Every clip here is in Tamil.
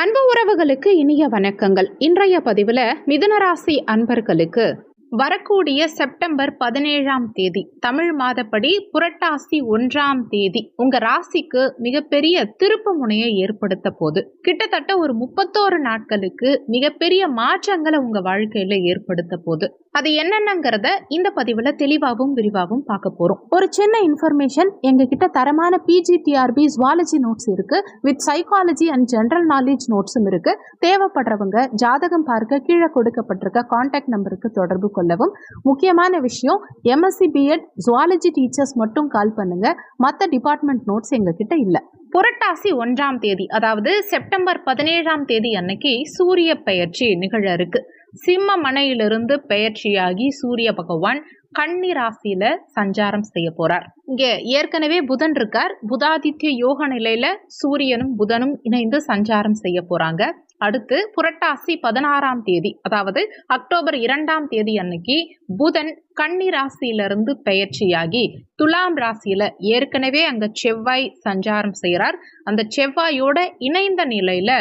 அன்பு உறவுகளுக்கு இனிய வணக்கங்கள். இன்றைய பதிவில் மிதுனராசி அன்பர்களுக்கு வரக்கூடிய செப்டம்பர் பதினேழாம் தேதி தமிழ் மாதப்படி புரட்டாசி ஒன்றாம் தேதி உங்க ராசிக்கு மிகப்பெரிய திருப்பு முனையை ஏற்படுத்த போது கிட்டத்தட்ட ஒரு முப்பத்தோரு நாட்களுக்கு மிகப்பெரிய மாற்றங்களை உங்க வாழ்க்கையில ஏற்படுத்த போது அது என்னென்னங்கிறத இந்த பதிவுல தெளிவாகவும் விரிவாகவும் பார்க்க போறோம். ஒரு சின்ன இன்ஃபர்மேஷன் எங்க கிட்ட தரமான பிஜிடிஆர்பி ஜுவாலஜி நோட்ஸ் இருக்கு with psychology and general knowledge நோட்ஸும் இருக்கு. தேவைப்படுறவங்க ஜாதகம் பார்க்க கீழே கொடுக்கப்பட்டிருக்க காண்டாக்ட் நம்பருக்கு தொடர்பு கொள்ளவும். முக்கியமான விஷயம் எம்எஸ்சி பிஎட் ஜுவாலஜி டீச்சர்ஸ் மட்டும் கால் பண்ணுங்க. மற்ற டிபார்ட்மெண்ட் நோட்ஸ் எங்ககிட்ட இல்லை. புரட்டாசி ஒன்றாம் தேதி அதாவது செப்டம்பர் பதினேழாம் தேதி அன்னைக்கு சூரிய பெயர்ச்சி நிகழ இருக்கு. சிம்ம மனையிலிருந்து பெயர்ச்சியாகி சூரிய பகவான் கன்னி ராசியில சஞ்சாரம் செய்ய போறார். இங்க ஏற்கனவே புதன் இருக்கார். புதாதித்ய யோக நிலையில சூரியனும் புதனும் இணைந்து சஞ்சாரம் செய்ய போறாங்க. அடுத்து புரட்டாசி பதினாறாம் தேதி அதாவது அக்டோபர் இரண்டாம் தேதி அன்னைக்கு புதன் கன்னி ராசியிலிருந்து பெயர்ச்சியாகி துலாம் ராசியில ஏற்கனவே அங்க செவ்வாய் சஞ்சாரம் செய்கிறார் அந்த செவ்வாயோட இணைந்த நிலையில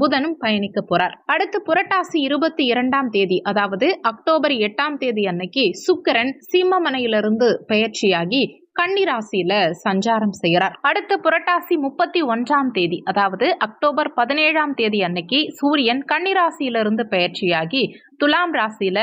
புதனும் பயணிக்க போறார். அடுத்து புரட்டாசி இருபத்தி இரண்டாம் தேதி அதாவது அக்டோபர் எட்டாம் தேதி அன்னைக்கு சுக்கிரன் சிம்மமனையிலிருந்து பயிற்சியாகி கன்னிராசியில சஞ்சாரம் செய்கிறார். அடுத்து புரட்டாசி முப்பத்தி ஒன்றாம் தேதி அதாவது அக்டோபர் பதினேழாம் தேதி அன்னைக்கு சூரியன் கன்னிராசியிலிருந்து பயிற்சியாகி துலாம் ராசியில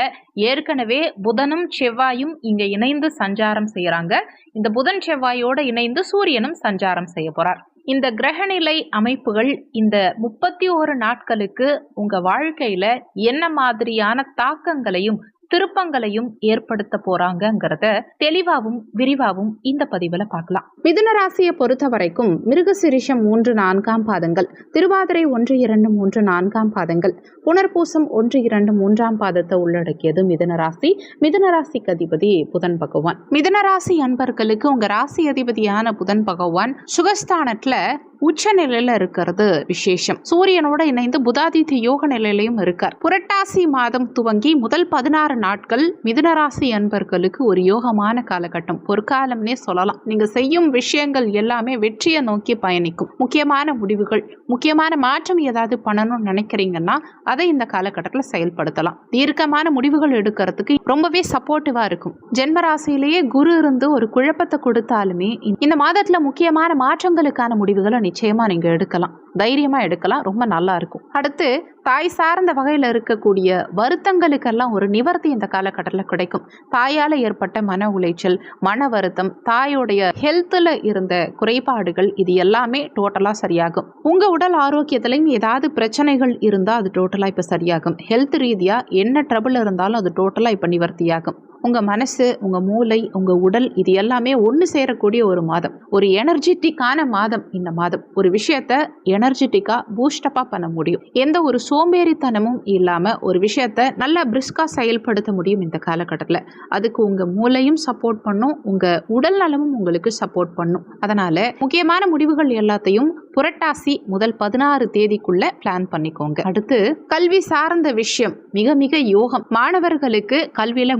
ஏற்கனவே புதனும் செவ்வாயும் இங்க இணைந்து சஞ்சாரம் செய்யறாங்க இந்த புதன் செவ்வாயோட இணைந்து சூரியனும் சஞ்சாரம் செய்ய போறார். இந்த கிரகநிலை அமைப்புகள் இந்த முப்பத்தி ஓரு நாட்களுக்கு உங்க வாழ்க்கையில என்ன மாதிரியான தாக்கங்களையும் திருப்பங்களையும் ஏற்படுத்த போறாங்கிறத தெளிவாகவும் விரிவாகவும் இந்த பதிவில் பார்க்கலாம். மிதுன ராசியை பொறுத்த வரைக்கும் மிருகசிரிஷம் மூன்று நான்காம் பாதங்கள் திருவாதிரை ஒன்று இரண்டு மூன்று நான்காம் பாதங்கள் புனர்பூசம் ஒன்று இரண்டு மூன்றாம் பாதத்தை உள்ளடக்கியது மிதுன ராசி. மிதுன ராசிக்கு அதிபதி புதன் பகவான். மிதுன ராசி அன்பர்களுக்கு உங்க ராசி அதிபதியான புதன் பகவான் சுகஸ்தானத்துல உச்ச நிலையில இருக்கிறது விசேஷம். சூரியனோட இணைந்து புதாதித்ய யோக நிலையிலையும் இருக்கார். புரட்டாசி மாதம் துவங்கி முதல் பதினாறு நாட்கள் மிதுனராசி அன்பர்களுக்கு ஒரு யோகமான காலகட்டம். பொற்காலம்னே சொல்லலாம். நீங்க செய்யும் விஷயங்கள் எல்லாமே வெற்றியை நோக்கி பயணிக்கும். முக்கியமான முடிவுகள் முக்கியமான மாற்றம் ஏதாவது பண்ணணும்னு நினைக்கிறீங்கன்னா அதை இந்த காலகட்டத்தில் செயல்படுத்தலாம். தீர்க்கமான முடிவுகள் எடுக்கிறதுக்கு ரொம்பவே சப்போர்ட்டிவாக இருக்கும். ஜென்மராசியிலேயே குரு இருந்து ஒரு குழப்பத்தை கொடுத்தாலுமே இந்த மாதத்தில் முக்கியமான மாற்றங்களுக்கான முடிவுகளை நிச்சயமாக நீங்கள் எடுக்கலாம். தைரியமாக எடுக்கலாம். ரொம்ப நல்லா இருக்கும். அடுத்து தாய் சார்ந்த வகையில் இருக்கக்கூடிய வருத்தங்களுக்கெல்லாம் ஒரு நிவர்த்தி இந்த காலகட்டத்தில் கிடைக்கும். தாயால் ஏற்பட்ட மன உளைச்சல் மன வருத்தம் தாயோடைய ஹெல்த்தில் இருந்த குறைபாடுகள் இது எல்லாமே டோட்டலாக சரியாகும். உங்கள் உடல் ஆரோக்கியத்திலையும் ஏதாவது பிரச்சனைகள் இருந்தால் அது டோட்டலாக இப்போ சரியாகும். ஹெல்த் ரீதியாக என்ன ட்ரபிள் இருந்தாலும் அது டோட்டலாக இப்போ நிவர்த்தியாகும். உங்கள் மனசு உங்கள் மூளை உங்கள் உடல் இது எல்லாமே ஒன்று சேரக்கூடிய ஒரு மாதம். ஒரு எனர்ஜெட்டிக்கான மாதம் இந்த மாதம். ஒரு விஷயத்த எனர்ஜெட்டிக்காக பூஸ்டப்பாக பண்ண முடியும். எந்த ஒரு சோம்பேறித்தனமும் இல்லாமல் ஒரு விஷயத்த நல்லா பிரிஸ்காக செயல்படுத்த முடியும் இந்த காலகட்டத்தில். அதுக்கு உங்கள் மூளையும் சப்போர்ட் பண்ணும் உங்கள் உடல் நலமும் உங்களுக்கு சப்போர்ட் பண்ணும். அதனால் முக்கியமான முடிவுகள் எல்லாத்தையும் புரட்டாசி முதல் பதினாறு தேதிக்குள்ள பிளான் பண்ணிக்கோங்க. அடுத்து கல்வி சார்ந்த விஷயம் மிக மிக யோகம். மாணவர்களுக்கு கல்வியில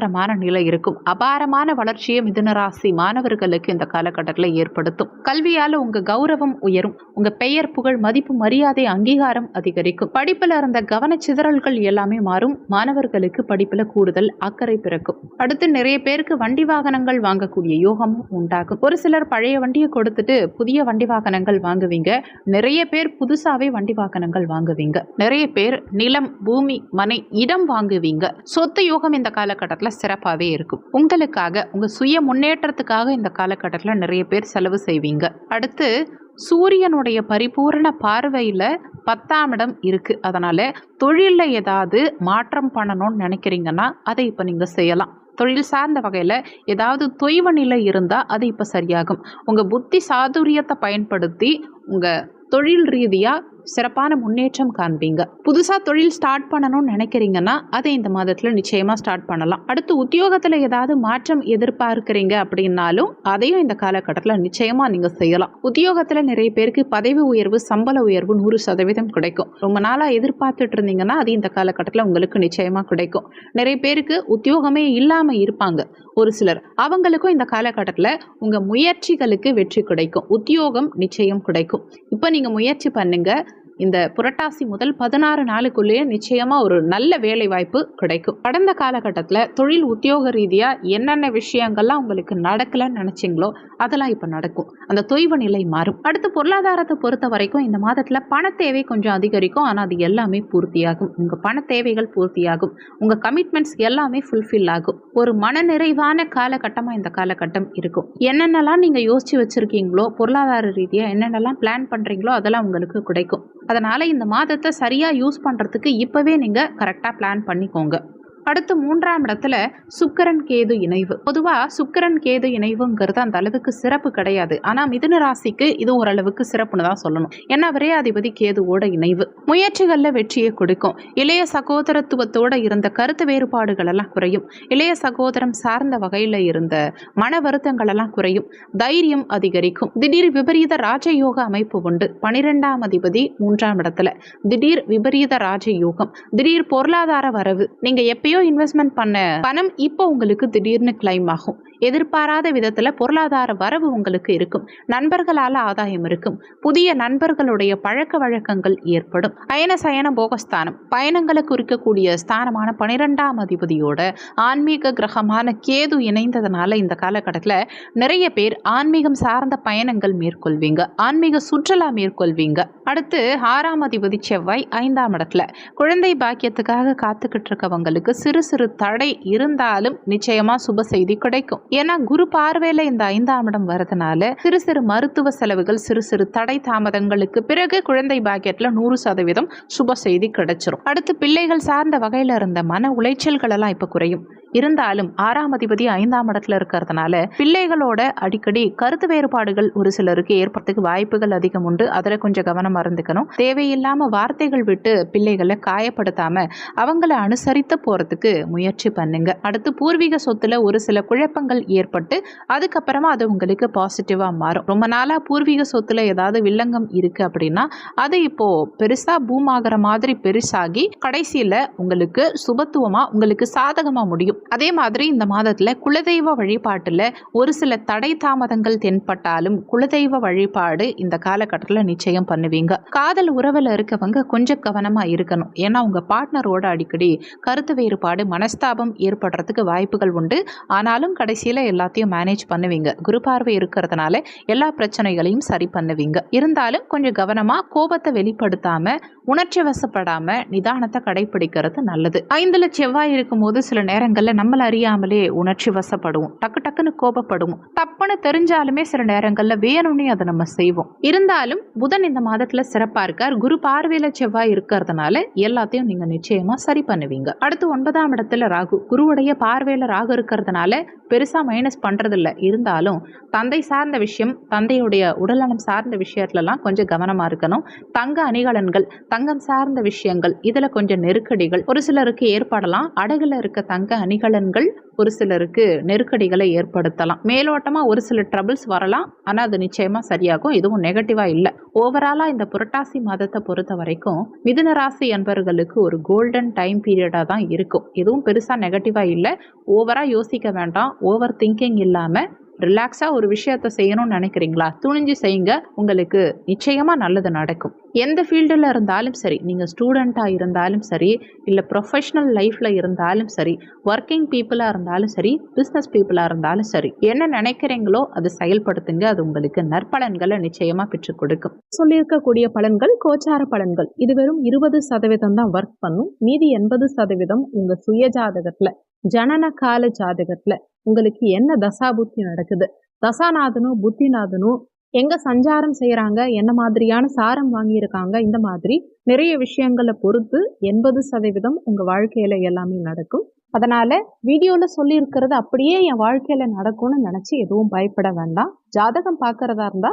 முன்னேற்றகரமான நிலை இருக்கும். அபாரமான வளர்ச்சியை மிதுனராசி மாணவர்களுக்கு இந்த காலகட்டத்தில் ஏற்படுத்தும். கல்வியால உங்க கௌரவம் உயரும். உங்க பெயர் புகழ் மதிப்பு மரியாதை அங்கீகாரம் அதிகரிக்கும். படிப்புல இருந்த கவன சிதறல்கள் எல்லாமே மாறும். மாணவர்களுக்கு படிப்புல கூடுதல் அக்கறை பிறக்கும். அடுத்து நிறைய பேருக்கு வண்டி வாகனங்கள் வாங்கக்கூடிய யோகமும் உண்டாகும். ஒரு சிலர் பழைய வண்டியை கொடுத்துட்டு புதிய வண்டி வாகனங்கள் வாங்குவீங்க. நிறைய பேர் புதுசாவே வண்டி வாகனங்கள் வாங்குவீங்க. நிறைய பேர் நிலம் பூமி மனை இடம் வாங்குவீங்க. சொத்து யோகம் இந்த காலகட்டத்தில் சிறப்பாகவே இருக்கும். உங்களுக்காக உங்கள் சுய முன்னேற்றத்துக்காக இந்த காலகட்டத்தில் நிறைய பேர் செலவு செய்வீங்க. அடுத்து சூரியனுடைய பரிபூரண பார்வையில் பத்தாம் இடம் இருக்குது அதனால் தொழிலில் ஏதாவது மாற்றம் பண்ணணும்னு நினைக்கிறீங்கன்னா அதை இப்போ நீங்கள் செய்யலாம். தொழில் சார்ந்த வகையில் ஏதாவது தொய்வு நிலை இருந்தால் அது இப்போ சரியாகும். உங்கள் புத்தி சாதுரியத்தை பயன்படுத்தி உங்கள் தொழில் ரீதியாக சிறப்பான முன்னேற்றம் காண்பீங்க. புதுசாக தொழில் ஸ்டார்ட் பண்ணணும்னு நினைக்கிறீங்கன்னா அதை இந்த மாதத்தில் நிச்சயமாக ஸ்டார்ட் பண்ணலாம். அடுத்து உத்தியோகத்தில் ஏதாவது மாற்றம் எதிர்பார்க்குறீங்க அப்படின்னாலும் அதையும் இந்த காலகட்டத்தில் நிச்சயமாக நீங்கள் செய்யலாம். உத்தியோகத்தில் நிறைய பேருக்கு பதவி உயர்வு சம்பள உயர்வு நூறு சதவீதம் கிடைக்கும். ரொம்ப நாளாக எதிர்பார்த்துட்டு இருந்தீங்கன்னா அது இந்த காலகட்டத்தில் உங்களுக்கு நிச்சயமாக கிடைக்கும். நிறைய பேருக்கு உத்தியோகமே இல்லாமல் இருப்பாங்க. ஒரு சிலர். அவங்களுக்கும் இந்த காலகட்டத்தில் உங்கள் முயற்சிகளுக்கு வெற்றி கிடைக்கும். உத்தியோகம் நிச்சயம் கிடைக்கும். இப்போ நீங்கள் முயற்சி பண்ணுங்கள் இந்த புரட்டாசி முதல் பதினாறு நாளுக்குள்ளேயே நிச்சயமாக ஒரு நல்ல வேலை வாய்ப்பு கிடைக்கும். கடந்த காலகட்டத்தில் தொழில் உத்தியோக ரீதியாக என்னென்ன விஷயங்கள்லாம் உங்களுக்கு நடக்கலன்னு நினச்சிங்களோ அதெல்லாம் இப்போ நடக்கும். அந்த தொய்வு நிலை மாறும். அடுத்து பொருளாதாரத்தை பொறுத்த வரைக்கும் இந்த மாதத்தில் பண தேவை கொஞ்சம் அதிகரிக்கும். ஆனால் அது எல்லாமே பூர்த்தியாகும். உங்கள் பண தேவைகள் பூர்த்தியாகும். உங்கள் கமிட்மெண்ட்ஸ் எல்லாமே ஃபுல்ஃபில் ஆகும். ஒரு மனநிறைவான காலகட்டமாக இந்த காலகட்டம் இருக்கும். என்னென்னலாம் நீங்கள் யோசிச்சு வச்சுருக்கீங்களோ பொருளாதார ரீதியாக என்னென்னலாம் பிளான் பண்ணுறீங்களோ அதெல்லாம் உங்களுக்கு கிடைக்கும். அதனால் இந்த மாதத்தை சரியாக யூஸ் பண்ணுறதுக்கு இப்போவே நீங்கள் கரெக்டாக பிளான் பண்ணிக்கோங்க. அடுத்து மூன்றாம் இடத்துல சுக்கரன் கேது இணைவு. பொதுவா சுக்கரன் கேது இணைவுங்கிறது அந்த அளவுக்கு சிறப்பு கிடையாது. ஆனா மிதுன ராசிக்கு இது ஓரளவுக்கு சிறப்புன்னு தான் சொல்லணும். ஏன்னா விரையாதிபதி அதிபதி கேதுவோட இணைவு. முயற்சிகள்ல வெற்றியை கொடுக்கும். இளைய சகோதரத்துவத்தோட இருந்த கருத்து வேறுபாடுகள் எல்லாம் குறையும். இளைய சகோதரம் சார்ந்த வகையில இருந்த மன வருத்தங்கள் எல்லாம் குறையும். தைரியம் அதிகரிக்கும். திடீர் விபரீத ராஜயோக அமைப்பு உண்டு. பனிரெண்டாம் அதிபதி மூன்றாம் இடத்துல. திடீர் விபரீத ராஜயோகம். திடீர் பொருளாதார வரவு. நீங்க எப்பயோ இன்வெஸ்ட்மெண்ட் பண்ண பணம் இப்போ உங்களுக்கு திடீர்னு கிளைம் ஆகும். எதிர்பாராத விதத்துல பொருளாதார வரவு உங்களுக்கு இருக்கும். நண்பர்களால ஆதாயம் இருக்கும். புதிய நண்பர்களுடைய பழக்க வழக்கங்கள் ஏற்படும். அயன சயன போகஸ்தானம். பயணங்களை குறிக்கக்கூடிய ஸ்தானமான பனிரெண்டாம் அதிபதியோட ஆன்மீக கிரகமான கேது இணைந்ததுனால இந்த காலகட்டத்தில் நிறைய பேர் ஆன்மீகம் சார்ந்த பயணங்கள் மேற்கொள்வீங்க. ஆன்மீக சுற்றுலா மேற்கொள்வீங்க. அடுத்து ஆறாம் அதிபதி செவ்வாய் ஐந்தாம் இடத்துல. குழந்தை பாக்கியத்துக்காக காத்துக்கிட்டு இருக்கவங்களுக்கு சிறு சிறு தடை இருந்தாலும் நிச்சயமா சுப செய்தி கிடைக்கும். ஏன்னா குரு பார்வையில இந்த ஐந்தாம் இடம் வரதுனால சிறு சிறு மருத்துவ செலவுகள் சிறு சிறு தடை தாமதங்களுக்கு பிறகு குழந்தை பாக்கெட்ல நூறு சதவீதம் சுப செய்தி கிடைச்சிரும். அடுத்து பிள்ளைகள் சார்ந்த வகையில இருந்த மன உளைச்சல்கள் எல்லாம் இப்ப குறையும். இருந்தாலும் ஆறாம் அதிபதி ஐந்தாம் இடத்துல இருக்கிறதுனால பிள்ளைகளோட அடிக்கடி கருத்து வேறுபாடுகள் ஒரு சிலருக்கு ஏற்படுறதுக்கு வாய்ப்புகள் அதிகம் உண்டு. அதில் கொஞ்சம் கவனம் இருந்துக்கணும் தேவையில்லாம வார்த்தைகள் விட்டு பிள்ளைகளை காயப்படுத்தாம அவங்கள அனுசரித்து போறதுக்கு முயற்சி பண்ணுங்க. அடுத்து பூர்வீக சொத்துல ஒரு சில குழப்பங்கள் ஏற்பட்டு அதுக்கப்புறமா அது உங்களுக்கு பாசிட்டிவா மாறும். ரொம்ப நாளா பூர்வீக சொத்துல ஏதாவது வில்லங்கம் இருக்கு அப்படின்னா அது இப்போ பெருசா பூம் மாதிரி பெருசாகி கடைசியில உங்களுக்கு சுபத்துவமா உங்களுக்கு சாதகமா முடியும். அதே மாதிரி இந்த மாதத்தில் குலதெய்வ வழிபாட்டில் ஒரு சில தடை தாமதங்கள் தென்பட்டாலும் குலதெய்வ வழிபாடு இந்த காலகட்டத்தில் நிச்சயம் பண்ணுவீங்க. காதல் உறவில் இருக்கவங்க கொஞ்சம் கவனமாக இருக்கணும். ஏன்னா உங்கள் பார்ட்னரோட அடிக்கடி கருத்து வேறுபாடு மனஸ்தாபம் ஏற்படுறதுக்கு வாய்ப்புகள் உண்டு. ஆனாலும் கடைசியில் எல்லாத்தையும் மேனேஜ் பண்ணுவீங்க. குரு பார்வை இருக்கிறதுனால எல்லா பிரச்சனைகளையும் சரி பண்ணுவீங்க. இருந்தாலும் கொஞ்சம் கவனமாக கோபத்தை வெளிப்படுத்தாமல் உணர்ச்சி வசப்படாமல் நிதானத்தை கடைபிடிக்கிறது நல்லது. ஐந்தில் செவ்வாய் இருக்கும்போது சில நேரங்களில் நம்மள அறியாமலே உணர்ச்சி வசப்படுவோம் டக்கு டக்குன்னு கோபப்படுவோம் தப்புன்னு தெரிஞ்சாலுமே சில நேரங்களில் வேணும்னே அதை நம்ம செய்வோம். இருந்தாலும் புதன் இந்த மாதத்துல சிறப்பா இருக்கார். குரு பார்வையில் செவ்வாய் இருக்கிறதுனால எல்லாத்தையும் நீங்கள் நிச்சயமாக சரி பண்ணுவீங்க. அடுத்து ஒன்பதாம் இடத்துல ராகு. குருவுடைய பார்வையில் ராகு இருக்கிறதுனால பெருசா மைனஸ் பண்றது இல்ல இருந்தாலும் தந்தை சார்ந்த விஷயம் தந்தையுடைய உடல்நலம் சார்ந்த விஷயத்துலலாம் கொஞ்சம் கவனமா இருக்கணும். தங்க அணிகலன்கள் தங்கம் சார்ந்த விஷயங்கள் இதுல கொஞ்சம் நெருக்கடிகள் ஒரு சிலருக்கு ஏற்படலாம். அடகுல இருக்க தங்க அணிகலன்கள் ஒரு சிலருக்கு நெருக்கடிகளை ஏற்படுத்தலாம் மேலோட்டமாக ஒரு சில ட்ரபிள்ஸ் வரலாம் ஆனால் அது நிச்சயமாக சரியாகும் எதுவும் நெகட்டிவாக இல்லை ஓவராலாக இந்த புரட்டாசி மாதத்தை பொறுத்த வரைக்கும் மிதுன ராசி என்பவர்களுக்கு ஒரு கோல்டன் டைம் பீரியடாக தான் இருக்கும் எதுவும் பெருசாக நெகட்டிவாக இல்லை ஓவராக யோசிக்க வேண்டாம் ஓவர் திங்கிங் இல்லாமல் ரிலாக்ஸாக ஒரு விஷயத்த செய்யணும்னு நினைக்கிறீங்களா? துணிஞ்சு செய்யுங்க. உங்களுக்கு நிச்சயமாக நல்லது நடக்கும். எந்த ஃபீல்டில் இருந்தாலும் சரி நீங்கள் ஸ்டூடெண்ட்டாக இருந்தாலும் சரி இல்லை ப்ரொஃபஷ்னல் லைஃப்பில் இருந்தாலும் சரி ஒர்க்கிங் பீப்புளாக இருந்தாலும் சரி பிஸ்னஸ் பீப்புளாக இருந்தாலும் சரி என்ன நினைக்கிறீங்களோ அதை செயல்படுத்துங்க. அது உங்களுக்கு நற்பலன்களை நிச்சயமாக பெற்றுக் கொடுக்கும். சொல்லியிருக்கக்கூடிய பலன்கள் கோச்சார பலன்கள். இது வெறும் இருபது சதவீதம் தான் ஒர்க் பண்ணும். மீதி எண்பது சதவீதம் உங்கள் சுயஜாதகத்தில். ஜனன கால ஜாதகத்துல உங்களுக்கு என்ன தசா புத்தி நடக்குது? தசாநாதனும் புத்திநாதனும் எங்க சஞ்சாரம் செய்யறாங்க? என்ன மாதிரியான சாரம் வாங்கியிருக்காங்க? இந்த மாதிரி நிறைய விஷயங்களை பொறுத்து எண்பது சதவீதம் உங்க வாழ்க்கையில எல்லாமே நடக்கும். அதனால வீடியோல சொல்லியிருக்கிறது அப்படியே என் வாழ்க்கையில நடக்கும்னு நினைச்சு எதுவும் பயப்பட வேண்டாம். ஜாதகம் பாக்குறதா இருந்தா